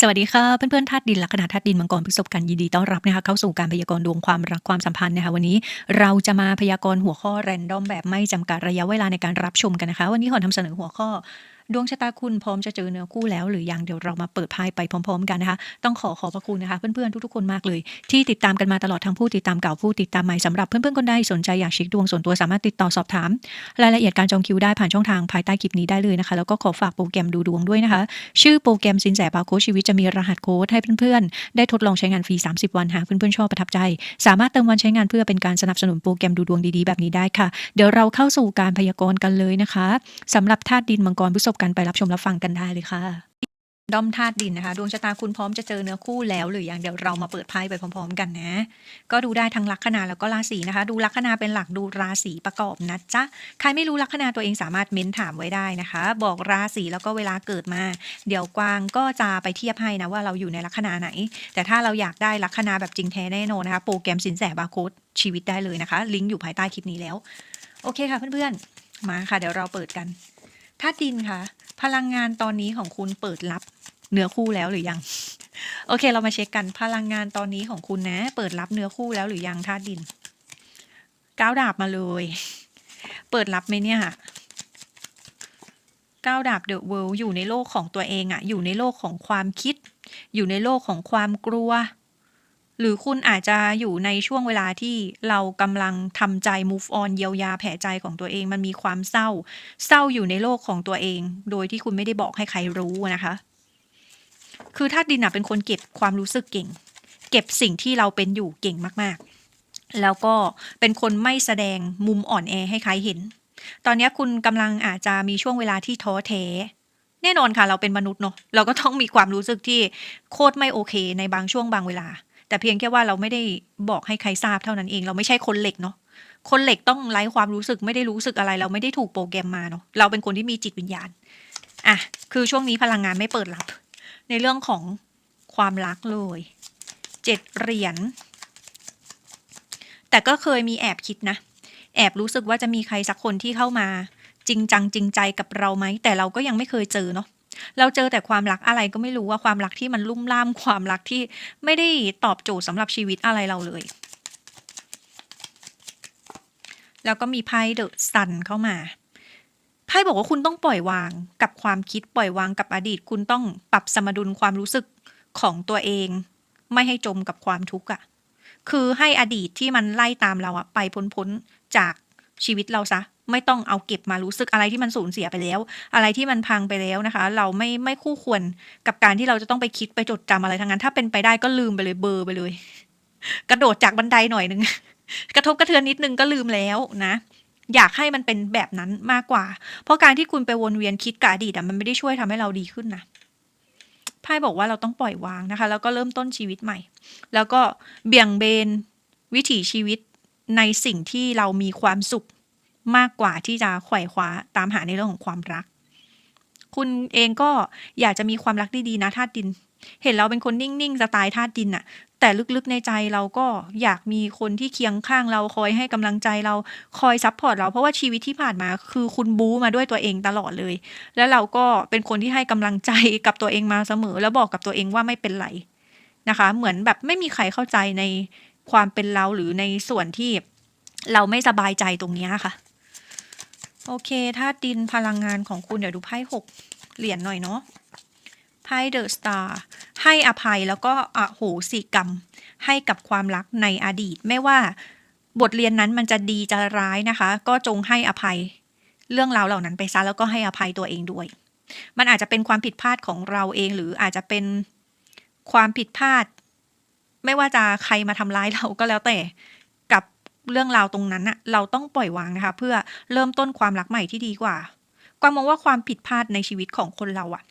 สวัสดีค่ะเพื่อนๆธาตุดินลัคนาธาตุดินมังกรพฤษภกันยินดีต้อนรับนะคะเข้าสู่การพยากรณ์ดวงความรักความสัมพันธ์นะคะวันนี้เราจะมาพยากรณ์หัวข้อแรนดอมแบบไม่จำกัดระยะเวลาในการรับชมกันนะคะ วันนี้ขอทำเสนอหัวข้อ ดวงชะตาคุณพร้อมจะเจอเนื้อคู่แล้ว หรือยังเดี๋ยวเรามาเปิดไพ่ไปพร้อม ๆ กันนะคะ ต้องขอขอบพระคุณนะคะเพื่อนๆทุกๆคนมากเลย ที่ติดตามกันมาตลอดทั้งผู้ติดตามเก่าผู้ติดตามใหม่สำหรับเพื่อนๆคนใดสนใจอยากเช็คดวงส่วนตัวสามารถติดต่อสอบถาม รายละเอียดการจองคิวได้ผ่านช่องทางภายใต้คลิปนี้ได้เลยนะคะ แล้วก็ขอฝากโปรแกรมดูดวงด้วยนะคะ ชื่อโปรแกรมสินแสบาโคชีวิตจะมีรหัสโค้ดให้เพื่อนๆได้ทดลองใช้งานฟรี 30 วันหากเพื่อนๆชอบประทับใจ สามารถเติมวันใช้งานเพื่อเป็นการสนับสนุนโปรแกรมดูดวงดีๆแบบนี้ได้ค่ะ เดี๋ยวเราเข้าสู่การพยากรณ์กันเลยนะคะสำหรับธาตุดินมังกรพฤษภกันไปรับชมรับฟังกันได้เลยค่ะดอมธาตุดินนะคะ ดวงชะตาคุณพร้อมจะเจอเนื้อคู่แล้ว หรือยังเดี๋ยวเรามาเปิดไพ่ไปพร้อม ๆ กันนะ ก็ดูได้ทั้งลัคนาแล้วก็ราศีนะคะ ดูลัคนาเป็นหลักดูราศีประกอบนะจ๊ะใครไม่รู้ลัคนาตัวเองสามารถเม้นถามไว้ได้นะคะ บอกราศีแล้วก็เวลาเกิดมา เดี๋ยวกวางก็จะไปเทียบให้นะว่าเราอยู่ในลัคนาไหน แต่ถ้าเราอยากได้ลัคนาแบบจริงแท้แน่นอนนะคะ โปรแกรมสินแสบาร์โค้ดชีวิตได้เลยนะคะ ลิงก์อยู่ภายใต้คลิปนี้แล้ว โอเคค่ะเพื่อนๆมาค่ะ เดี๋ยวเราเปิดกัน ธาดินค่ะพลังงานตอนนี้ของคุณเปิดรับเนื้อคู่แล้วหรือยัง โอเค เรามาเช็คกันพลังงานตอนนี้ของคุณนะ เปิดรับเนื้อคู่แล้วหรือยังธาตุดินก้าวดาบมาเลย เปิดรับไหมเนี่ยก้าวดาบเดอะเวิลด์อยู่ในโลกของตัวเองอะอยู่ในโลกของความคิด อยู่ในโลกของความกลัว หรือคุณอาจจะอยู่ในช่วงเวลาที่เรากำลังทำใจ move on เยียวยาแผลใจของตัวเอง มันมีความเศร้า เศร้าอยู่ในโลกของตัวเอง โดยที่คุณไม่ได้บอกให้ใครรู้นะคะ คือธาตุดินเป็นคนเก็บความรู้สึกเก่ง เก็บสิ่งที่เราเป็นอยู่เก่งมากๆ แล้วก็เป็นคนไม่แสดงมุมอ่อนแอให้ใครเห็น ตอนนี้คุณกำลังอาจจะมีช่วงเวลาที่ท้อแท้แน่นอนค่ะเราเป็นมนุษย์เนาะเราก็ต้องมีความรู้สึกที่โคตรไม่โอเค ในบางช่วงบางเวลา แต่เพียงแค่ว่าเราไม่ได้บอกให้ใครทราบเท่านั้นเอง เราไม่ใช่คนเหล็กเนาะคนเหล็กต้องไร้ความรู้สึกไม่ได้รู้สึกอะไร เราไม่ได้ถูกโปรแกรมมาเนาะเราเป็นคนที่มีจิตวิญญาณอะคือช่วงนี้พลังงานไม่เปิดรับ ในเรื่องของความรักเลยเจ็ดเหรียญแต่ก็เคยมีแอบคิดนะ แอบรู้สึกว่าจะมีใครสักคนที่เข้ามา จริงจังจริงใจกับเราไหมแต่เราก็ยังไม่เคยเจอเนาะ เราเจอแต่ความรักอะไรก็ไม่รู้ว่าความรักที่มันลุ่มล่ามความรักที่ไม่ได้ตอบโจทย์สำหรับชีวิตอะไรเราเลย แล้วก็มีไพ่เดอะซันเข้ามาไพ่บอกว่าคุณต้องปล่อยวางกับความคิดปล่อยวางกับอดีต คุณต้องปรับสมดุลความรู้สึกของตัวเอง ไม่ให้จมกับความทุกข์อะคือให้อดีตที่มันไล่ตามเราอะไปพ้นๆจาก ชีวิตเราซะ ไม่ต้องเอาเก็บมารู้สึกอะไรที่มันสูญเสียไปแล้ว อะไรที่มันพังไปแล้วนะคะ เราไม่ไม่คู่ควรกับการที่เราจะต้องไปคิดไปจดจำอะไรทั้งนั้น ถ้าเป็นไปได้ก็ลืมไปเลยเบอร์ไปเลย กระโดดจากบันไดหน่อยนึงกระทบกระเทือนนิดนึงก็ลืมแล้วนะอยากให้มันเป็นแบบนั้นมากกว่า เพราะการที่คุณไปวนเวียนคิดกับอดีตมันไม่ได้ช่วยทำให้เราดีขึ้นนะไพ่บอกว่าเราต้องปล่อยวางนะคะ แล้วก็เริ่มต้นชีวิตใหม่ แล้วก็เบี่ยงเบนวิถีชีวิต ในสิ่งที่เรามีความสุขมากกว่าที่จะไขว่คว้าตามหาในเรื่องของความรัก คุณเองก็อยากจะมีความรักดีๆนะธาตุดิน เห็นเราเป็นคนนิ่งๆสไตล์ธาตุดินอะแต่ลึกๆในใจเราก็อยากมีคนที่เคียงข้างเราคอยให้กำลังใจเราคอยซัพพอร์ตเราเพราะว่าชีวิตที่ผ่านมาคือคุณบู๊มาด้วยตัวเองตลอดเลย แล้วเราก็เป็นคนที่ให้กำลังใจกับตัวเองมาเสมอ แล้วบอกกับตัวเองว่าไม่เป็นไรนะคะ เหมือนแบบไม่มีใครเข้าใจใน ความเป็นเราหรือในส่วนที่เราไม่สบายใจตรงนี้ค่ะ โอเคถ้าดินพลังงานของคุณเดี๋ยวดูไพ่หกเหรียญหน่อยเนาะไพ่เดอะสตาร์ให้อภัยแล้วก็อโหสิกรรม ให้กับความรักในอดีต ไม่ว่าบทเรียนนั้นมันจะดีจะร้ายนะคะ ก็จงให้อภัยเรื่องราวเหล่านั้นไปซะแล้วก็ให้อภัยตัวเองด้วย มันอาจจะเป็นความผิดพลาดของเราเองหรืออาจจะเป็นความผิดพลาด ไม่ว่าจะใครมาทำร้ายเราก็แล้วแต่กับเรื่องราวตรงนั้นอะเราต้องปล่อยวางนะคะ เพื่อเริ่มต้นความรักใหม่ที่ดีกว่ากวางมองว่าความผิดพลาดในชีวิตของคนเราอะ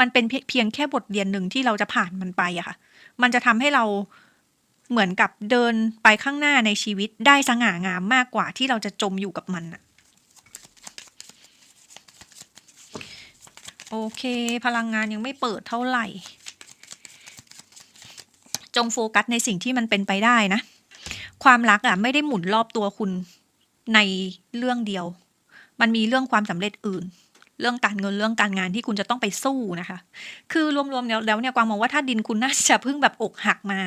มันเป็นเพียงแค่บทเรียนหนึ่งที่เราจะผ่านมันไปอะค่ะ มันจะทำให้เราเหมือนกับเดินไปข้างหน้าในชีวิตได้สง่างามมากกว่าที่เราจะจมอยู่กับมันอะโอเค พลังงานยังไม่เปิดเท่าไหร่ จงโฟกัสในสิ่งที่มันเป็นไปได้นะ ความรักอะไม่ได้หมุนรอบตัวคุณในเรื่องเดียว มันมีเรื่องความสำเร็จอื่น เรื่องการเงินเรื่องการงานที่คุณจะต้องไปสู้นะคะ คือรวมๆแล้วแล้วเนี่ยกวางมองว่าถ้าดินคุณน่าจะเพิ่งแบบอกหักมา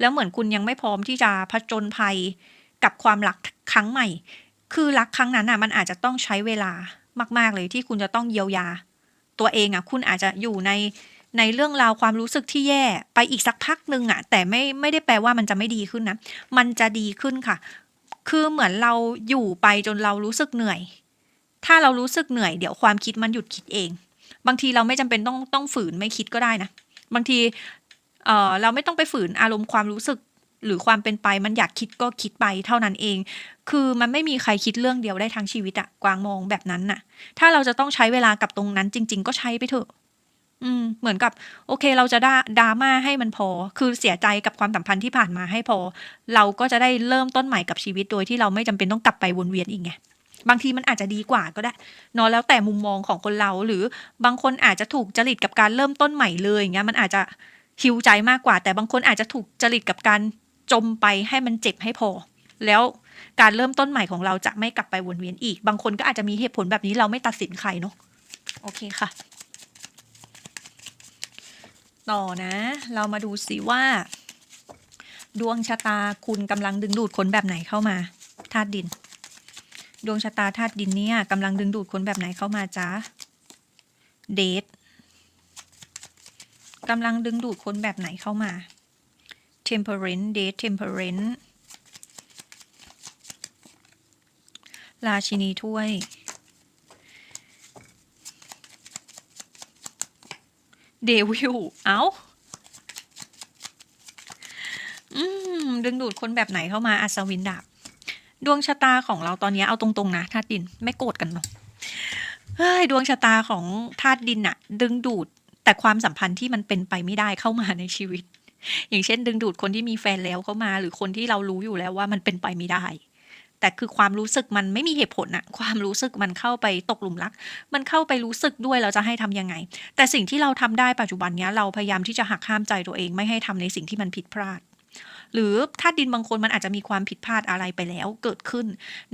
แล้วเหมือนคุณยังไม่พร้อมที่จะผจญภัยกับความรักครั้งใหม่ คือรักครั้งนั้นอะมันอาจจะต้องใช้เวลามาก ๆเลยที่คุณจะต้องเยียวยา ตัวเองอะคุณอาจจะอยู่ใน ในเรื่องราวความรู้สึกที่แย่ไปอีกสักพักหนึ่งอะแต่ไม่ไม่ได้แปลว่ามันจะไม่ดีขึ้นนะ มันจะดีขึ้นค่ะ คือเหมือนเราอยู่ไปจนเรารู้สึกเหนื่อย ถ้าเรารู้สึกเหนื่อยเดี๋ยวความคิดมันหยุดคิดเอง บางทีเราไม่จำเป็นต้องต้องฝืนไม่คิดก็ได้นะ บางทีเออเราไม่ต้องไปฝืนอารมณ์ความรู้สึกหรือความเป็นไปมันอยากคิดก็คิดไปเท่านั้นเอง คือมันไม่มีใครคิดเรื่องเดียวได้ทั้งชีวิตอะกวางมองแบบนั้นน่ะ ถ้าเราจะต้องใช้เวลากับตรงนั้นจริง ๆ ก็ใช้ไปเถอะ อืมเหมือนกับ โอเคเราจะด่าดราม่าให้มันพอ คือเสียใจกับความสัมพันธ์ที่ผ่านมาให้พอ เราก็จะได้เริ่มต้นใหม่กับชีวิตโดยที่เราไม่จำเป็นต้องกลับไปวนเวียนอีกไงบางทีมันอาจจะดีกว่าก็ได้เนอะแล้วแต่มุมมองของคนเราหรือบางคนอาจจะถูกจริตกับการเริ่มต้นใหม่เลยอย่างเงี้ยมันอาจจะหิวใจมากกว่า แต่บางคนอาจจะถูกจริตกับการจมไปให้มันเจ็บให้พอ แล้วการเริ่มต้นใหม่ของเราจะไม่กลับไปวนเวียนอีก บางคนก็อาจจะมีเหตุผลแบบนี้เราไม่ตัดสินใครเนาะโอเคค่ะ ต่อนะ เรามาดูสิว่า ดวงชะตาคุณกำลังดึงดูดคนแบบไหนเข้ามาธาตุดิน ดวงชะตาธาตุดินเนี่ยกำลังดึงดูดคนแบบไหนเข้ามาจ้าเดทกำลังดึงดูดคนแบบไหนเข้ามา temperance date temperance ราชินีถ้วย เดวิลเอา้าอืมดึงดูดคนแบบไหนเข้ามาอัศวินดาบ ดวงชะตาของเราตอนนี้เอาตรงๆนะธาตุดินไม่โกรธกันเนาะเฮ้ยดวงชะตาของธาตุดินอะดึงดูดแต่ความสัมพันธ์ที่มันเป็นไปไม่ได้เข้ามาในชีวิต อย่างเช่น ดึงดูดคนที่มีแฟนแล้วเข้ามา หรือคนที่เรารู้อยู่แล้วว่ามันเป็นไปไม่ได้ แต่คือความรู้สึกมันไม่มีเหตุผลอะความรู้สึกมันเข้าไปตกหลุมรัก มันเข้าไปรู้สึกด้วยเราจะให้ทำยังไง แต่สิ่งที่เราทำได้ปัจจุบันเนี้ยเราพยายามที่จะหักห้ามใจตัวเองไม่ให้ทำในสิ่งที่มันผิดพลาด หรือถ้าดินบางคนมันอาจจะมีความผิดพลาดอะไรไปแล้วเกิดขึ้น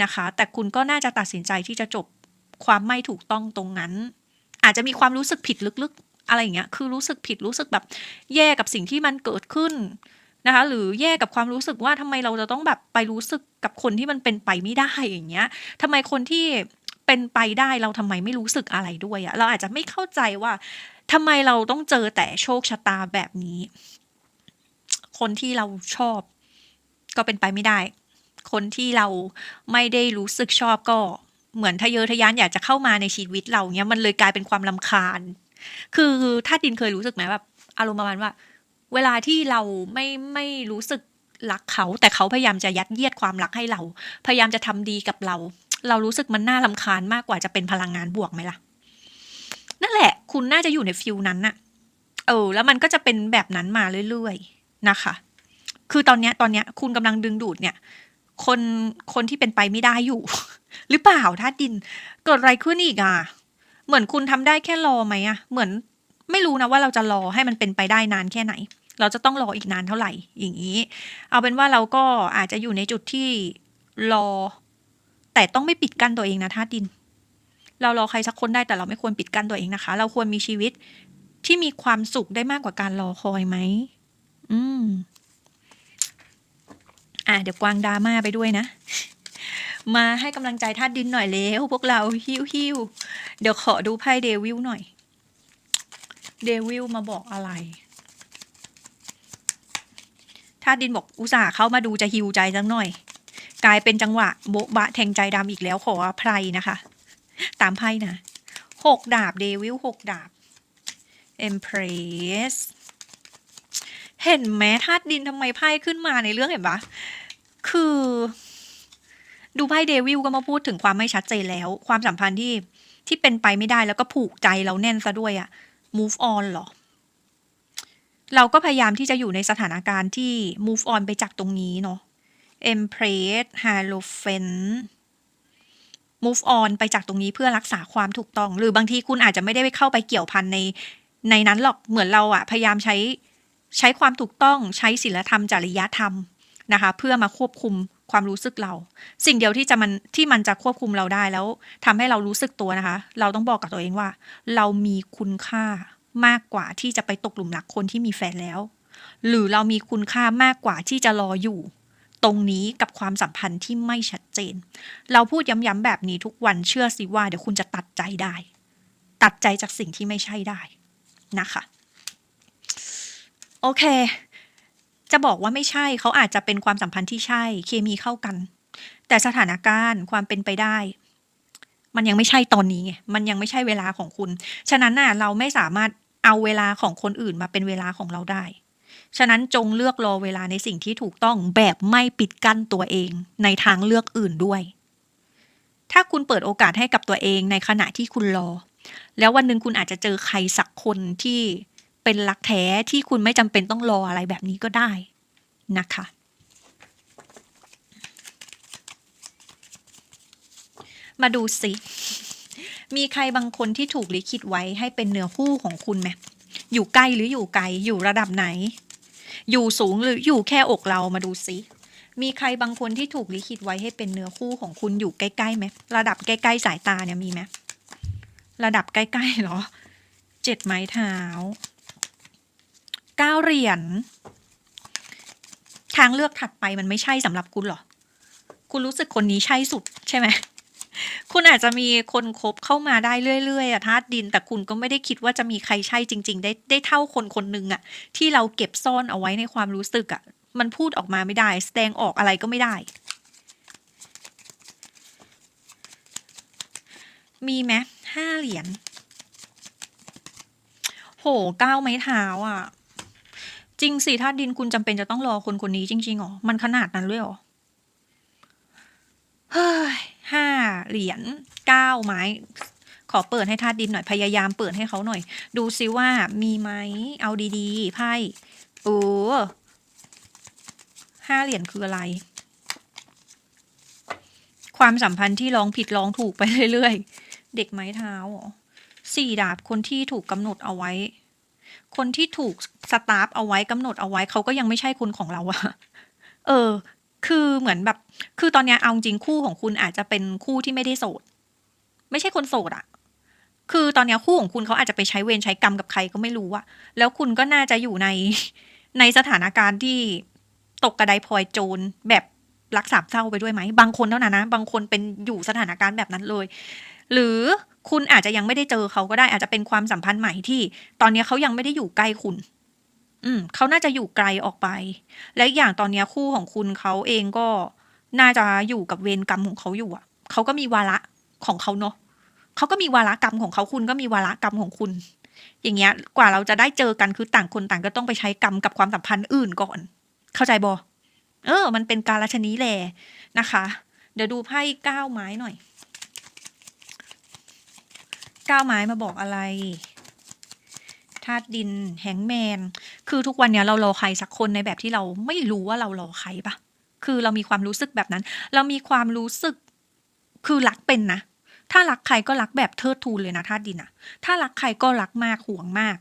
นะคะ แต่คุณก็น่าจะตัดสินใจที่จะจบความไม่ถูกต้องตรงนั้น อาจจะมีความรู้สึกผิดลึกๆ อะไรอย่างเงี้ยคือรู้สึกผิดรู้สึกแบบแย่กับสิ่งที่มันเกิดขึ้น นะคะ หรือแย่กับความรู้สึกว่าทำไมเราจะต้องแบบไปรู้สึกกับคนที่มันเป็นไปไม่ได้อย่างเงี้ยทำไมคนที่เป็นไปได้เราทำไมไม่รู้สึกอะไรด้วยอะเราอาจจะไม่เข้าใจว่าทำไมเราต้องเจอแต่โชคชะตาแบบนี้ คนที่เราชอบ ก็เป็นไปไม่ได้ คนที่เราไม่ได้รู้สึกชอบก็เหมือนทะเยอทะยานอยากจะเข้ามาในชีวิตเราเนี้ยมันเลยกลายเป็นความลำคาญ คือถ้าดินเคยรู้สึกไหมแบบอารมณ์ประมาณว่า เวลาที่เราไม่ไม่รู้สึกรักเขาแต่เขาพยายามจะยัดเยียดความรักให้เรา พยายามจะทำดีกับเรา เรารู้สึกมันน่าลำคาญมากกว่าจะเป็นพลังงานบวกไหมล่ะ นั่นแหละ คุณน่าจะอยู่ในฟิลนั้นน่ะ เออ แล้วมันก็จะเป็นแบบนั้นมาเรื่อยๆนะคะ คือตอนเนี้ยตอนเนี้ย คุณกำลังดึงดูดเนี่ย คนคนที่เป็นไปไม่ได้อยู่ หรือเปล่าถ้าดิน เกิดอะไรขึ้นอีกอะ เหมือนคุณทำได้แค่รอไหมอะ เหมือน ไม่รู้นะว่าเราจะรอให้มันเป็นไปได้นานแค่ไหน เราจะต้องรออีกนานเท่าไหร่อย่างนี้ เอาเป็นว่าเราก็อาจจะอยู่ในจุดที่รอ แต่ต้องไม่ปิดกั้นตัวเองนะท่าดิน เรารอใครสักคนได้แต่เราไม่ควรปิดกั้นตัวเองนะคะ เราควรมีชีวิตที่มีความสุขได้มากกว่าการรอคอยไหมอืมอะเดี๋ยวกวางดราม่าไปด้วยนะ มาให้กำลังใจท่าดินหน่อยเร็วพวกเราฮิวฮิวเดี๋ยวขอดูไพ่เดวิลหน่อย เดวิลมาบอกอะไรท่าดินบอกอุตส่าห์เข้ามาดูจะฮิวใจสักหน่อย กลายเป็นจังหวะโบะบะแทงใจดำอีกแล้วขออภัยนะคะ ตามไพ่นะหกดาบเดวิลหกดาบ Empress เห็นไหมธาตุดินทำไมไพ่ขึ้นมาในเรื่องเห็นปะคือดูไพ่เดวิลก็มาพูดถึงความไม่ชัดเจนแล้ว ความสัมพันธ์ที่ที่เป็นไปไม่ได้แล้วก็ผูกใจเราแน่นซะด้วยอะ move on เหรอ เราก็พยายามที่จะอยู่ในสถานการณ์ที่ move on ไปจากตรงนี้เนาะ Empress Hierophant move on ไปจากตรงนี้เพื่อรักษาความถูกต้อง หรือบางทีคุณอาจจะไม่ได้ไปเข้าไปเกี่ยวพันในในนั้นหรอกเหมือนเราอะพยายามใช้ใช้ความถูกต้องใช้ศีลธรรมจริยธรรมนะคะ เพื่อมาควบคุม ความรู้สึกเรา สิ่งเดียวที่จะมันที่มันจะควบคุมเราได้แล้วทำให้เรารู้สึกตัวนะคะ เราต้องบอกกับตัวเองว่า เรามีคุณค่ามากกว่าที่จะไปตกหลุมรักคนที่มีแฟนแล้ว หรือเรามีคุณค่ามากกว่าที่จะรออยู่ ตรงนี้กับความสัมพันธ์ที่ไม่ชัดเจน เราพูดย้ำๆแบบนี้ทุกวันเชื่อสิว่าเดี๋ยวคุณจะตัดใจได้ ตัดใจจากสิ่งที่ไม่ใช่ได้นะคะ โอเค จะบอกว่าไม่ใช่เขาอาจจะเป็นความสัมพันธ์ที่ใช่ เคมีเข้ากัน แต่สถานการณ์ความเป็นไปได้ มันยังไม่ใช่ตอนนี้ไงมันยังไม่ใช่เวลาของคุณ ฉะนั้นน่ะเราไม่สามารถเอาเวลาของคนอื่นมาเป็นเวลาของเราได้ ฉะนั้นจงเลือกรอเวลาในสิ่งที่ถูกต้องแบบไม่ปิดกั้นตัวเองในทางเลือกอื่นด้วย ถ้าคุณเปิดโอกาสให้กับตัวเองในขณะที่คุณรอ แล้ววันหนึ่งคุณอาจจะเจอใครสักคนที่ เป็นรักแท้ที่คุณไม่จำเป็นต้องรออะไรแบบนี้ก็ได้นะคะ มาดูสิ มีใครบางคนที่ถูกลิขิตไว้ให้เป็นเนื้อคู่ของคุณไหมอยู่ใกล้หรืออยู่ไกล อยู่ระดับไหน อยู่สูงหรืออยู่แค่อกเรามาดูสิมีใครบางคนที่ถูกลิขิตไว้ให้เป็นเนื้อคู่ของคุณอยู่ใกล้ๆไหมระดับใกล้ๆสายตาเนี่ยมีไหมระดับใกล้ๆเหรอ เจ็ดไม้เท้า เก้าเหรียญทางเลือกถัดไปมันไม่ใช่สำหรับคุณหรอ คุณรู้สึกคนนี้ใช่สุดใช่ไหมคุณอาจจะมีคนคบเข้ามาได้เรื่อยๆอะธาตุดิน แต่คุณก็ไม่ได้คิดว่าจะมีใครใช่จริง ๆ ได้ได้เท่าคนคนหนึ่งอะที่เราเก็บซ่อนเอาไว้ในความรู้สึกอะมันพูดออกมาไม่ได้ แสดงออกอะไรก็ไม่ได้ มีไหมห้าเหรียญโหเก้าไม้เท้าอะ จริงสิธาตุดินคุณจำเป็นจะต้องรอคนคนนี้จริงๆหรอ มันขนาดนั้นเลยหรอเฮ้ยห้าเหรียญเก้าไม้ขอเปิดให้ธาตุดินหน่อยพยายามเปิดให้เขาหน่อย ดูซิว่ามีไหมเอาดีๆไพ่โอ้ห้าเหรียญคืออะไร ความสัมพันธ์ที่ร้องผิดร้องถูกไปเรื่อยๆ เด็กไม้เท้าหรอสี่ดาบคนที่ถูกกำหนดเอาไว้ คนที่ถูกสตาร์ฟเอาไว้กำหนดเอาไว้เขาก็ยังไม่ใช่คนของเราอะเออ คือเหมือนแบบ คือตอนนี้เอาจริงคู่ของคุณอาจจะเป็นคู่ที่ไม่ได้โสด ไม่ใช่คนโสดอะคือตอนนี้คู่ของคุณเขาอาจจะไปใช้เวรใช้กรรมกับใครก็ไม่รู้อะแล้วคุณก็น่าจะอยู่ในในสถานการณ์ที่ตกกระไดพลอยโจรแบบรักสามเศร้าไปด้วยไหม บางคนเท่านั้นนะ บางคนเป็นอยู่สถานการณ์แบบนั้นเลย หรือคุณอาจจะยังไม่ได้เจอเขาก็ได้อาจจะเป็นความสัมพันธ์ใหม่ที่ ตอนนี้เขายังไม่ได้อยู่ใกล้คุณ อืมเขาน่าจะอยู่ไกลออกไป และอีกอย่างตอนนี้คู่ของคุณเขาเองก็น่าจะอยู่กับเวรกรรมของเขาอยู่อะเขาก็มีวาระของเขาเนาะเขาก็มีวาระกรรมของเขาคุณก็มีวาระกรรมของคุณ อย่างเงี้ย กว่าเราจะได้เจอกันคือต่างคนต่างก็ต้องไปใช้กรรมกับความสัมพันธ์อื่นก่อน เข้าใจบอเออ มันเป็นการละชนี้แหละนะคะ เดี๋ยวดูไพ่เก้าไม้หน่อย ก้าวไม้มาบอกอะไรธาตุดินแหงแมน คือทุกวันเนี้ยเรารอใครสักคนในแบบที่เราไม่รู้ว่าเรารอใครปะคือเรามีความรู้สึกแบบนั้น เรามีความรู้สึก คือรักเป็นนะ ถ้ารักใครก็รักแบบเทิดทูนเลยนะธาตุดินอะถ้ารักใครก็รักมากห่วงมาก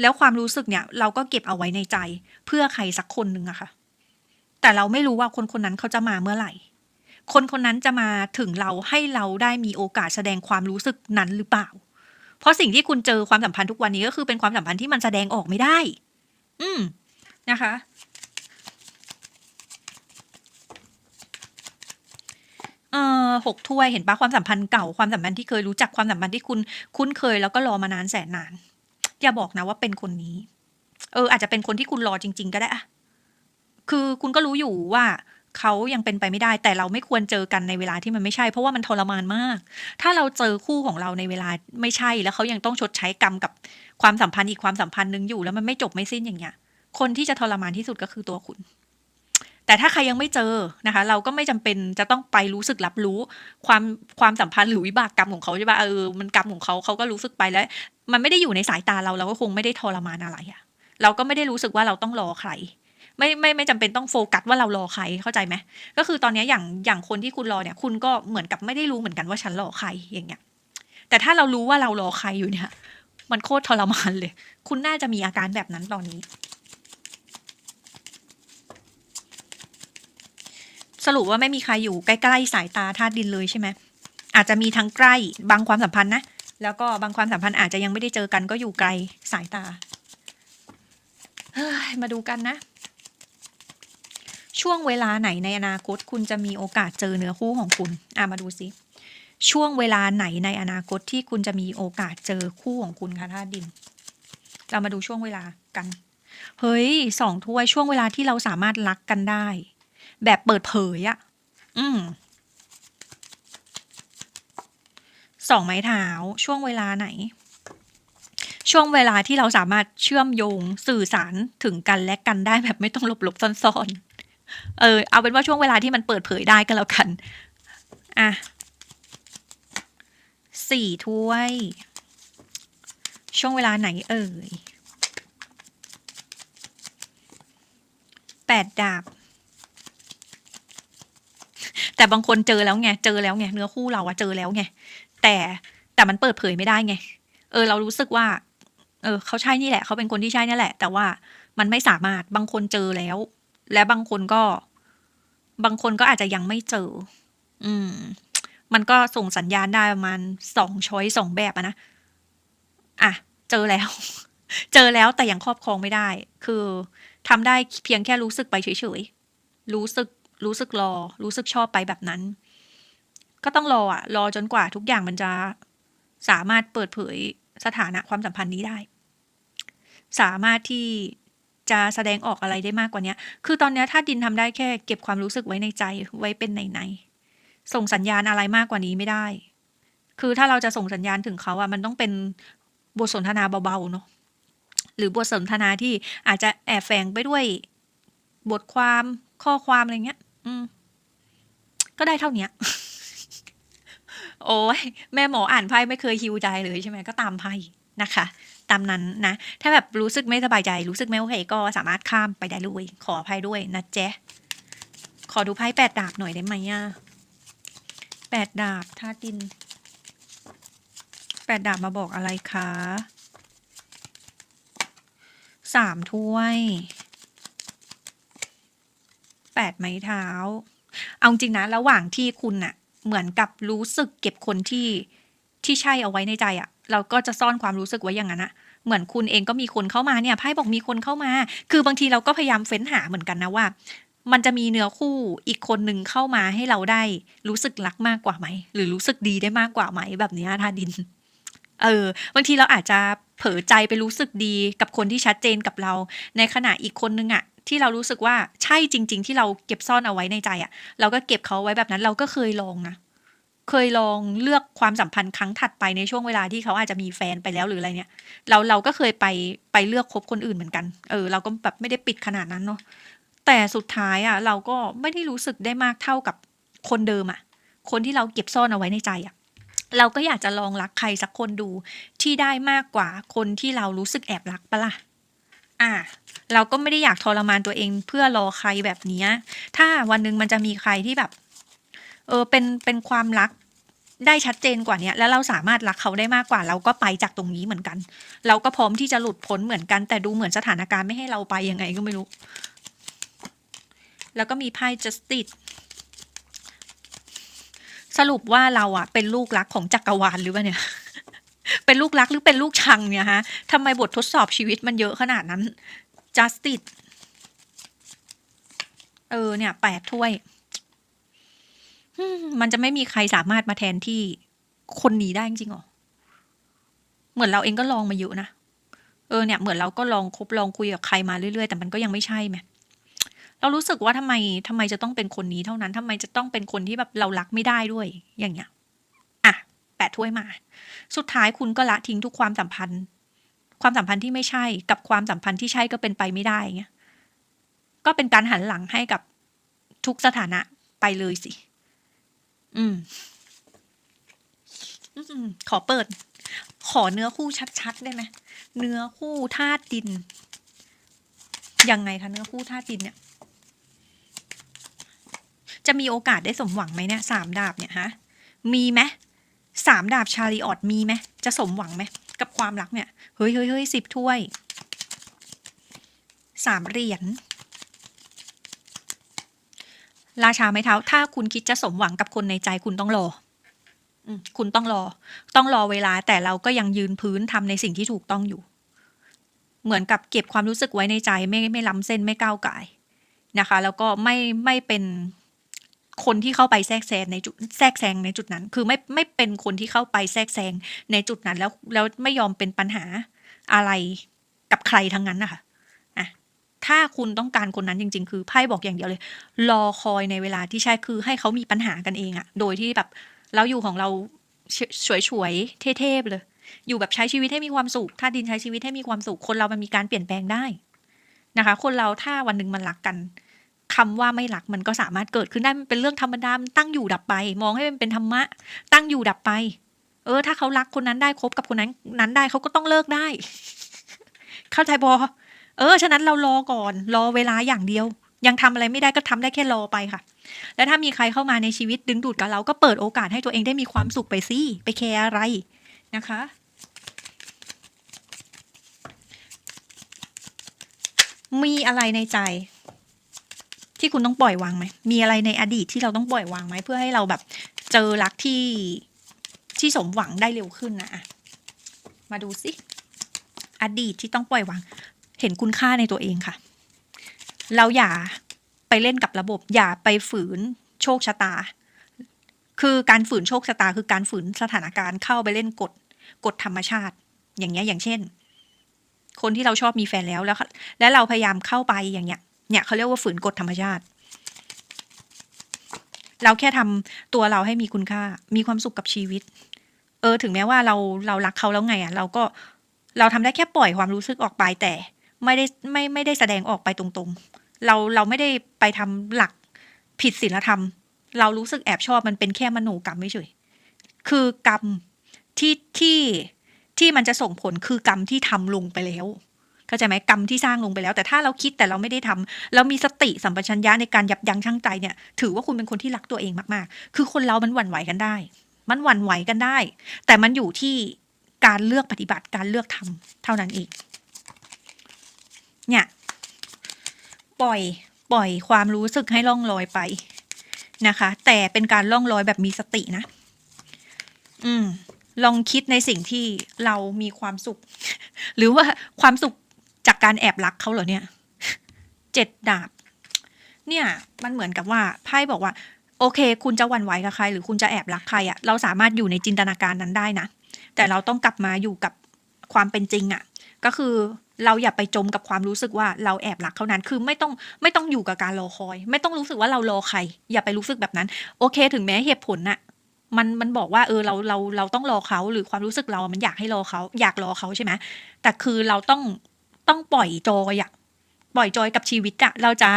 แล้วความรู้สึกเนี่ยเราก็เก็บเอาไว้ในใจ เพื่อใครสักคนหนึ่งอะค่ะ แต่เราไม่รู้ว่าคนคนนั้นเขาจะมาเมื่อไหร่ คนคนนั้นจะมาถึงเราให้เราได้มีโอกาสแสดงความรู้สึกนั้นหรือเปล่า เพราะสิ่งที่คุณเจอความสัมพันธ์ทุกวันนี้ก็คือเป็นความสัมพันธ์ที่มันแสดงออกไม่ได้ อืมนะคะ เอ่อหกถ้วยเห็นปะความสัมพันธ์เก่าความสัมพันธ์ที่เคยรู้จักความสัมพันธ์ที่คุณคุ้นเคยแล้วก็รอมานานแสนนาน อย่าบอกนะว่าเป็นคนนี้ เออ อาจจะเป็นคนที่คุณรอจริง ๆ ก็ได้อะคือคุณก็รู้อยู่ว่า เขายังเป็นไปไม่ได้ แต่เราไม่ควรเจอกันในเวลาที่มันไม่ใช่ เพราะว่ามันทรมานมาก ถ้าเราเจอคู่ของเราในเวลาไม่ใช่ แล้วเขายังต้องชดใช้กรรมกับความสัมพันธ์อีกความสัมพันธ์หนึ่งอยู่ แล้วมันไม่จบไม่สิ้นอย่างเงี้ย คนที่จะทรมานที่สุดก็คือตัวคุณ แต่ถ้าใครยังไม่เจอนะคะ เราก็ไม่จำเป็นจะต้องไปรู้สึกรับรู้ ความความสัมพันธ์หรือวิบากกรรมของเขาใช่ปะเออมันกรรมของเขาเขาก็รู้สึกไปแล้ว มันไม่ได้อยู่ในสายตาเราเราก็คงไม่ได้ทรมานอะไรอะเราก็ไม่ได้รู้สึกว่าเราต้องรอใคร ไม่ไม่ไม่จำเป็นต้องโฟกัสว่าเรารอใครเข้าใจไหมก็คือตอนนี้อย่างอย่างคนที่คุณรอเนี่ย คุณก็เหมือนกับไม่ได้รู้เหมือนกันว่าฉันรอใครอย่างเงี้ย แต่ถ้าเรารู้ว่าเรารอใครอยู่เนี่ย มันโคตรทรมานเลย คุณน่าจะมีอาการแบบนั้นตอนนี้ สรุปว่าไม่มีใครอยู่ใกล้ๆสายตาธาตุดินเลยใช่ไหมอาจจะมีทั้งใกล้บางความสัมพันธ์นะแล้วก็บางความสัมพันธ์อาจจะยังไม่ได้เจอกันก็อยู่ไกลสายตา เฮ้ย มาดูกันนะ ช่วงเวลาไหนในอนาคต คุณจะมีโอกาสเจอเนื้อคู่ของคุณอะมาดูสิช่วงเวลาไหนในอนาคตที่คุณจะมีโอกาสเจอคู่ของคุณคะธาตุดิน เรามาดูช่วงเวลากัน เฮ้ยสองถ้วยช่วงเวลาที่เราสามารถรักกันได้ แบบเปิดเผยอะอืมสองไม้เท้าช่วงเวลาไหน ช่วงเวลาที่เราสามารถเชื่อมโยงสื่อสารถึงกันและกันได้แบบไม่ต้องหลบหลบๆซ่อนๆ เออเอาเป็นว่าช่วงเวลาที่มันเปิดเผยได้ก็แล้วกัน อะสี่ถ้วย ช่วงเวลาไหนเอ่ยแปดดาบแต่บางคนเจอแล้วไง เจอแล้วไง เนื้อคู่เราอะเจอแล้วไง แต่แต่มันเปิดเผยไม่ได้ไง เออ เรารู้สึกว่า เออ เขาใช่นี่แหละ เขาเป็นคนที่ใช่นี่แหละ แต่ว่ามันไม่สามารถ บางคนเจอแล้ว และบางคนก็ บางคนก็อาจจะยังไม่เจอ อืม มันก็ส่งสัญญาณได้ประมาณสองช้อยสองแบบอะนะ อะ เจอแล้ว เจอแล้วแต่ยังครอบครองไม่ได้ คือทำได้เพียงแค่รู้สึกไปเฉยๆ รู้สึก รู้สึกรอ รู้สึกชอบไปแบบนั้น ก็ต้องรออะรอจนกว่าทุกอย่างมันจะสามารถเปิดเผยสถานะความสัมพันธ์นี้ได้ สามารถที่ จะแสดงออกอะไรได้มากกว่านี้คือตอนนี้ถ้าดินทำได้แค่เก็บความรู้สึกไว้ในใจไว้เป็นในในส่งสัญญาณอะไรมากกว่านี้ไม่ได้ คือถ้าเราจะส่งสัญญาณถึงเขาอะมันต้องเป็นบทสนทนาเบาๆเนาะหรือบทสนทนาที่อาจจะแอบแฝงไปด้วยบทความข้อความอะไรเงี้ย อืม ก็ได้เท่าเนี้ยโอ้ยแม่หมออ่านไพ่ไม่เคยฮิวใจเลยใช่ไหมก็ตามไพ่นะคะ ตามนั้นนะ ถ้าแบบรู้สึกไม่สบายใจ รู้สึกไม่โอเคก็สามารถข้ามไปได้เลย ขออภัยด้วยนะเจ๊ขอดูไพ่แปดดาบหน่อยได้ไหมอะแปดดาบท่าตุดินแปดดาบมาบอกอะไรคะสามถ้วยแปดไม้เท้า เอาจริงนะ ระหว่างที่คุณน่ะ เหมือนกับรู้สึกเก็บคนที่ที่ใช่เอาไว้ในใจอะเราก็จะซ่อนความรู้สึกไว้อย่างนั้นอะ เหมือนคุณเองก็มีคนเข้ามาเนี่ยไพ่บอกมีคนเข้ามา คือบางทีเราก็พยายามเฟ้นหาเหมือนกันนะว่า มันจะมีเนื้อคู่อีกคนหนึ่งเข้ามาให้เราได้ รู้สึกรักมากกว่าไหม หรือรู้สึกดีได้มากกว่าไหมแบบนี้ท่าดิน เออ บางทีเราอาจจะเผลอใจไปรู้สึกดีกับคนที่ชัดเจนกับเรา ในขณะอีกคนนึงอะที่เรารู้สึกว่าใช่จริง ๆ ที่เราเก็บซ่อนเอาไว้ในใจอะเราก็เก็บเขาไว้แบบนั้นเราก็เคยลองนะ เคยลองเลือกความสัมพันธ์ครั้งถัดไปในช่วงเวลาที่เขาอาจจะมีแฟนไปแล้วหรืออะไรเนี่ย เราเราก็เคยไปไปเลือกคบคนอื่นเหมือนกัน เออ เราก็แบบไม่ได้ปิดขนาดนั้นเนาะแต่สุดท้ายอะเราก็ไม่ได้รู้สึกได้มากเท่ากับคนเดิมอะคนที่เราเก็บซ่อนเอาไว้ในใจอะเราก็อยากจะลองรักใครสักคนดูที่ได้มากกว่าคนที่เรารู้สึกแอบรักปะล่ะอะเราก็ไม่ได้อยากทรมานตัวเองเพื่อรอใครแบบนี้ถ้าวันหนึ่งมันจะมีใครที่แบบ เออเป็นเป็นความรักได้ชัดเจนกว่าเนี้ยแล้วเราสามารถรักเขาได้มากกว่า เราก็ไปจากตรงนี้เหมือนกัน เราก็พร้อมที่จะหลุดพ้นเหมือนกัน แต่ดูเหมือนสถานการณ์ไม่ให้เราไปยังไงก็ไม่รู้ แล้วก็มีไพ่ justice สรุปว่าเราอะเป็นลูกรักของจักรวาลหรือเปล่าเนี่ย เป็นลูกรักหรือเป็นลูกชังเนี่ยฮะทำไมบททดสอบชีวิตมันเยอะขนาดนั้น justice เออเนี่ยแปดถ้วย มันจะไม่มีใครสามารถมาแทนที่คนนี้ได้จริงหรอ เหมือนเราเองก็ลองมาเยอะนะ เออเนี่ย เหมือนเราก็ลองคบลองคุยกับใครมาเรื่อยๆ แต่มันก็ยังไม่ใช่ไหมเรารู้สึกว่าทำไมทำไมจะต้องเป็นคนนี้เท่านั้นทำไมจะต้องเป็นคนที่แบบเรารักไม่ได้ด้วย อย่างเงี้ย อะแปดถ้วยมา สุดท้ายคุณก็ละทิ้งทุกความสัมพันธ์ ความสัมพันธ์ที่ไม่ใช่ กับความสัมพันธ์ที่ใช่ก็เป็นไปไม่ได้เงี้ย ก็เป็นการหันหลังให้กับทุกสถานะไปเลยสิ อืมขอเปิด ขอเนื้อคู่ชัดๆ ได้ไหมเนื้อคู่ธาตุดิน ยังไงคะเนื้อคู่ธาตุดินเนี่ย จะมีโอกาสได้สมหวังไหมเนี่ยสามดาบเนี่ยฮะ มีไหมสามดาบชาลีออดมีไหมจะสมหวังไหมกับความรักเนี่ย เฮ้ยเฮ้ยเฮ้ยสิบถ้วยสามเหรียญ ราชาไม้เท้า ถ้าคุณคิดจะสมหวังกับคนในใจคุณต้องรอคุณต้องรอ ต้องรอเวลาแต่เราก็ยังยืนพื้นทำในสิ่งที่ถูกต้องอยู่ เหมือนกับเก็บความรู้สึกไว้ในใจ ไม่ไม่ล้ำเส้นไม่ก้าวไก่นะคะ แล้วก็ไม่ไม่เป็นคนที่เข้าไปแทรกแซงในจุดแทรกแซงในจุดนั้น คือไม่ไม่เป็นคนที่เข้าไปแทรกแซงในจุดนั้นแล้วแล้วไม่ยอมเป็นปัญหาอะไรกับใครทั้งนั้นนะคะ ถ้าคุณต้องการคนนั้นจริง ๆ คือไพ่บอกอย่างเดียวเลย รอคอยในเวลาที่ใช่คือให้เขามีปัญหากันเองอะโดยที่แบบเราอยู่ของเราสวยๆเท่ๆเลย อยู่แบบใช้ชีวิตให้มีความสุขถ้าดินใช้ชีวิตให้มีความสุขคนเรามันมีการเปลี่ยนแปลงได้นะคะ คนเราถ้าวันหนึ่งมันรักกันคำว่าไม่รักมันก็สามารถเกิดขึ้นได้มันเป็นเรื่องธรรมดามตั้งอยู่ดับไป มองให้มันเป็นธรรมะ ตั้งอยู่ดับไป เออ ถ้าเขารักคนนั้นได้คบกับคนนั้นนั้นได้เขาก็ต้องเลิกได้ เข้าใจบอ เออ ฉะนั้นเรารอก่อน รอเวลาอย่างเดียว ยังทำอะไรไม่ได้ก็ทำได้แค่รอไปค่ะ แล้วถ้ามีใครเข้ามาในชีวิตดึงดูดกับเราก็เปิดโอกาสให้ตัวเองได้มีความสุขไปสิไปแคร์อะไรนะคะมีอะไรในใจ ที่คุณต้องปล่อยวางไหม มีอะไรในอดีตที่เราต้องปล่อยวางไหม เพื่อให้เราแบบเจอรักที่ที่สมหวังได้เร็วขึ้นนะอะมาดูสิ อดีตที่ต้องปล่อยวาง เห็นคุณค่าในตัวเองค่ะ เราอย่าไปเล่นกับระบบ อย่าไปฝืนโชคชะตา คือการฝืนโชคชะตา คือการฝืนสถานการณ์เข้าไปเล่นกฎกฎธรรมชาติ อย่างเงี้ยอย่างเช่น คนที่เราชอบมีแฟนแล้วแล้ว และเราพยายามเข้าไปอย่างเงี้ย เนี่ยเขาเรียกว่าฝืนกฎธรรมชาติ เราแค่ทำตัวเราให้มีคุณค่า มีความสุขกับชีวิต เออ ถึงแม้ว่าเราเรารักเขาแล้วไงอะ เราก็เราทำได้แค่ปล่อยความรู้สึกออกไปแต่ ไม่ได้ไม่ไม่ได้แสดงออกไปตรงๆ เราเราไม่ได้ไปทำหลักผิดศีลธรรม เรารู้สึกแอบชอบมันเป็นแค่มโนกรรมไม่เฉยคือกรรมที่ที่ที่มันจะส่งผลคือกรรมที่ทำลงไปแล้วเข้าใจไหมกรรมที่สร้างลงไปแล้ว แต่ถ้าเราคิดแต่เราไม่ได้ทำเรามีสติสัมปชัญญะในการยับยั้งชั่งใจเนี่ย ถือว่าคุณเป็นคนที่รักตัวเองมากๆ คือคนเรามันหวั่นไหวกันได้ มันหวั่นไหวกันได้ แต่มันอยู่ที่การเลือกปฏิบัติการเลือกทำเท่านั้นเอง เนี่ย ปล่อยปล่อยความรู้สึกให้ล่องลอยไปนะคะ แต่เป็นการล่องลอยแบบมีสตินะ อืม ลองคิดในสิ่งที่เรามีความสุข หรือว่าความสุขจากการแอบรักเขาเหรอเนี่ยเจ็ดดาบ เนี่ย มันเหมือนกับว่าไพ่บอกว่า โอเค คุณจะหวั่นไหวกับใคร หรือคุณจะแอบรักใครอะเราสามารถอยู่ในจินตนาการนั้นได้นะแต่เราต้องกลับมาอยู่กับความเป็นจริงอะก็คือ เราอย่าไปจมกับความรู้สึกว่าเราแอบรักเขานั้น คือไม่ต้องไม่ต้องอยู่กับการรอคอย ไม่ต้องรู้สึกว่าเรารอใคร อย่าไปรู้สึกแบบนั้น โอเค ถึงแม้เหตุผลน่ะมันมันบอกว่าเออเราเราเราต้องรอเขาหรือความรู้สึกเรา มันอยากให้รอเขาอยากรอเขาใช่ไหมแต่คือเราต้องต้องปล่อยจอยอะปล่อยจอยกับชีวิตอะเราจะ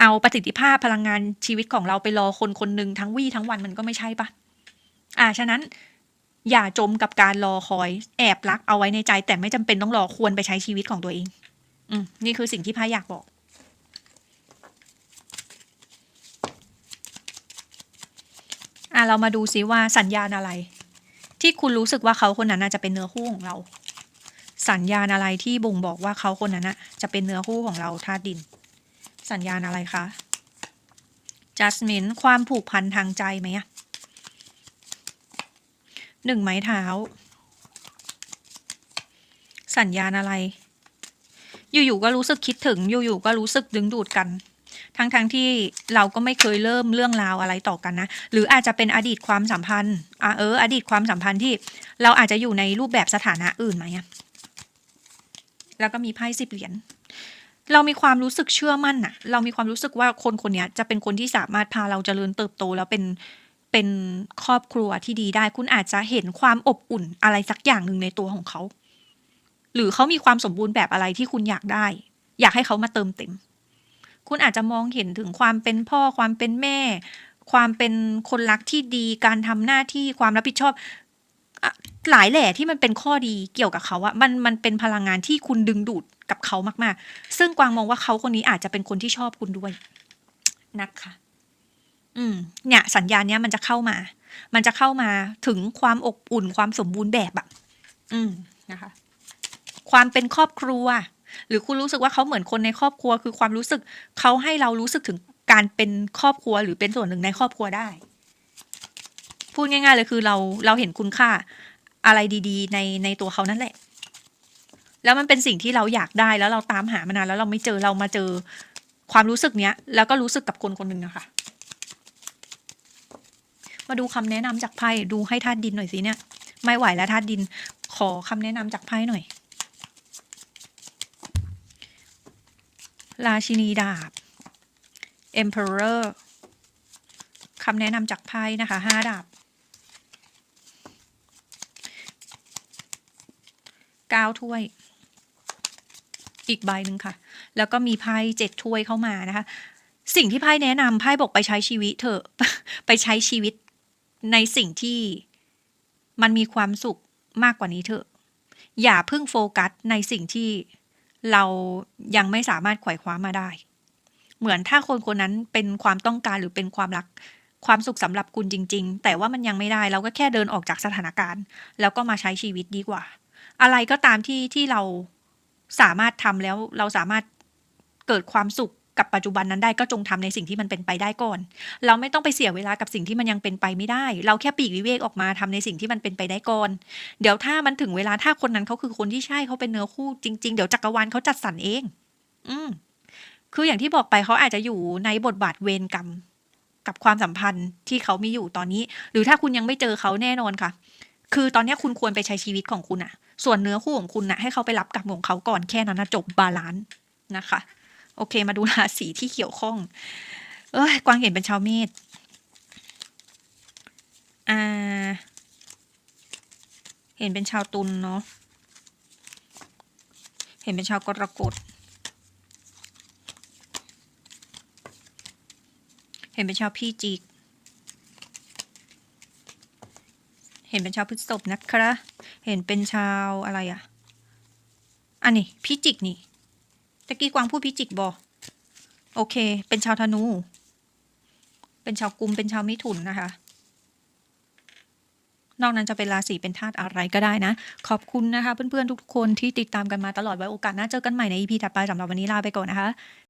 เอาประสิทธิภาพพลังงานชีวิตของเราไปรอคนคนหนึ่งทั้งวี่ทั้งวันมันก็ไม่ใช่ปะอ่าฉะนั้น อย่าจมกับการรอคอย แอบรักเอาไว้ในใจ แต่ไม่จำเป็นต้องรอควรไปใช้ชีวิตของตัวเอง อืมนี่คือสิ่งที่พายอยากบอกอะเรามาดูซิว่าสัญญาณอะไร ที่คุณรู้สึกว่าเขาคนนั้นจะเป็นเนื้อคู่ของเรา สัญญาณอะไรที่บ่งบอกว่าเขาคนนั้นจะเป็นเนื้อคู่ของเราธาตุดิน สัญญาณอะไรคะ judgment ความผูกพันทางใจไหมอะ หนึ่งไม้เท้า สัญญาณอะไร อยู่ๆก็รู้สึกคิดถึง อยู่ๆก็รู้สึกดึงดูดกันทั้งๆทที่เราก็ไม่เคยเริ่มเรื่องราวอะไรต่อกันนะ หรืออาจจะเป็นอดีตความสัมพันธ์อะเออ อดีตความสัมพันธ์ที่เราอาจจะอยู่ในรูปแบบสถานะอื่นไหมแล้วก็มีไพ่สิบเหรียญ เรามีความรู้สึกเชื่อมั่นอะเรามีความรู้สึกว่าคนคนนี้จะเป็นคนที่สามารถพาเราเจริญเติบโตแล้วเป็น เป็นครอบครัวที่ดีได้ คุณอาจจะเห็นความอบอุ่นอะไรสักอย่างหนึ่งในตัวของเขา หรือเขามีความสมบูรณ์แบบอะไรที่คุณอยากได้ อยากให้เขามาเติมเต็ม คุณอาจจะมองเห็นถึงความเป็นพ่อความเป็นแม่ ความเป็นคนรักที่ดี การทำหน้าที่ความรับผิดชอบหลายแหล่ที่มันเป็นข้อดีเกี่ยวกับเขาอะมันมันเป็นพลังงานที่คุณดึงดูดกับเขามาก ๆ ซึ่งกวางมองว่าเขาคนนี้อาจจะเป็นคนที่ชอบคุณด้วยนะคะ อืมเนี่ย สัญญาณเนี้ยมันจะเข้ามา มันจะเข้ามาถึงความอบอุ่นความสมบูรณ์แบบอะอืมนะคะ ความเป็นครอบครัว หรือคุณรู้สึกว่าเขาเหมือนคนในครอบครัว คือความรู้สึกเขาให้เรารู้สึกถึงการเป็นครอบครัวหรือเป็นส่วนหนึ่งในครอบครัวได้ พูดง่าย ๆ เลยคือเราเราเห็นคุณค่าอะไรดีๆ ในในตัวเขานั่นแหละ แล้วมันเป็นสิ่งที่เราอยากได้แล้วเราตามหามานานแล้วเราไม่เจอเรามาเจอความรู้สึกเนี้ย แล้วก็รู้สึกกับคนคนหนึ่งนะคะ มาดูคำแนะนำจากไพ่ดูให้ธาตุดินหน่อยสิเนี่ย ไม่ไหวแล้วธาตุดินขอคำแนะนำจากไพ่หน่อย ราชินีดาบ Emperor คำแนะนำจากไพ่นะคะห้าดาบเก้าถ้วย อีกใบหนึ่งค่ะ แล้วก็มีไพ่เจ็ดถ้วยเข้ามานะคะ สิ่งที่ไพ่แนะนำไพ่บอกไปใช้ชีวิตเถอะ ไปใช้ชีวิต ในสิ่งที่มันมีความสุขมากกว่านี้เถอะ อย่าเพิ่งโฟกัสในสิ่งที่เรายังไม่สามารถไขว่คว้ามาได้ เหมือนถ้าคนคนนั้นเป็นความต้องการหรือเป็นความรักความสุขสำหรับคุณจริง ๆ แต่ว่ามันยังไม่ได้ เราก็แค่เดินออกจากสถานการณ์ แล้วก็มาใช้ชีวิตดีกว่า อะไรก็ตามที่ที่เราสามารถทำแล้วเราสามารถเกิดความสุข กับปัจจุบันนั้นได้ก็จงทำในสิ่งที่มันเป็นไปได้ก่อน เราไม่ต้องไปเสียเวลากับสิ่งที่มันยังเป็นไปไม่ได้ เราแค่ปีกวิเวกออกมาทำในสิ่งที่มันเป็นไปได้ก่อน เดี๋ยวถ้ามันถึงเวลาถ้าคนนั้นเขาคือคนที่ใช่เขาเป็นเนื้อคู่จริง ๆ เดี๋ยวจักรวาลเขาจัดสรรเอง อืมคืออย่างที่บอกไปเขาอาจจะอยู่ในบทบาทเวรกรรม กับความสัมพันธ์ที่เขามีอยู่ตอนนี้ หรือถ้าคุณยังไม่เจอเขาแน่นอนค่ะ คือตอนนี้คุณควรไปใช้ชีวิตของคุณอะส่วนเนื้อคู่ของคุณนะให้เขาไปรับกรรมของเขาก่อนแค่นั้นนะจบบาลานซ์นะคะ โอเค มาดูราศีที่เกี่ยวข้อง เอ้ยกวางเห็นเป็นชาวเมษอ่า เห็นเป็นชาวตุลเนาะ เห็นเป็นชาวกรกฎ เห็นเป็นชาวพี่จิก เห็นเป็นชาวพฤษภนะคะ เห็นเป็นชาวอะไรอะอันนี้พี่จิกนี่ ตะกี้กวางพูดพิจิกบอโอเค เป็นชาวธนู เป็นชาวกุม เป็นชาวมิถุนนะคะ นอกนั้นจะเป็นราศีเป็นธาตุอะไรก็ได้นะ ขอบคุณนะคะ เพื่อนๆทุกคนที่ติดตามกันมาตลอดไว้โอกาสหน้าเจอกันใหม่ใน EP ถัดไปสำหรับวันนี้ลาไปก่อนนะคะ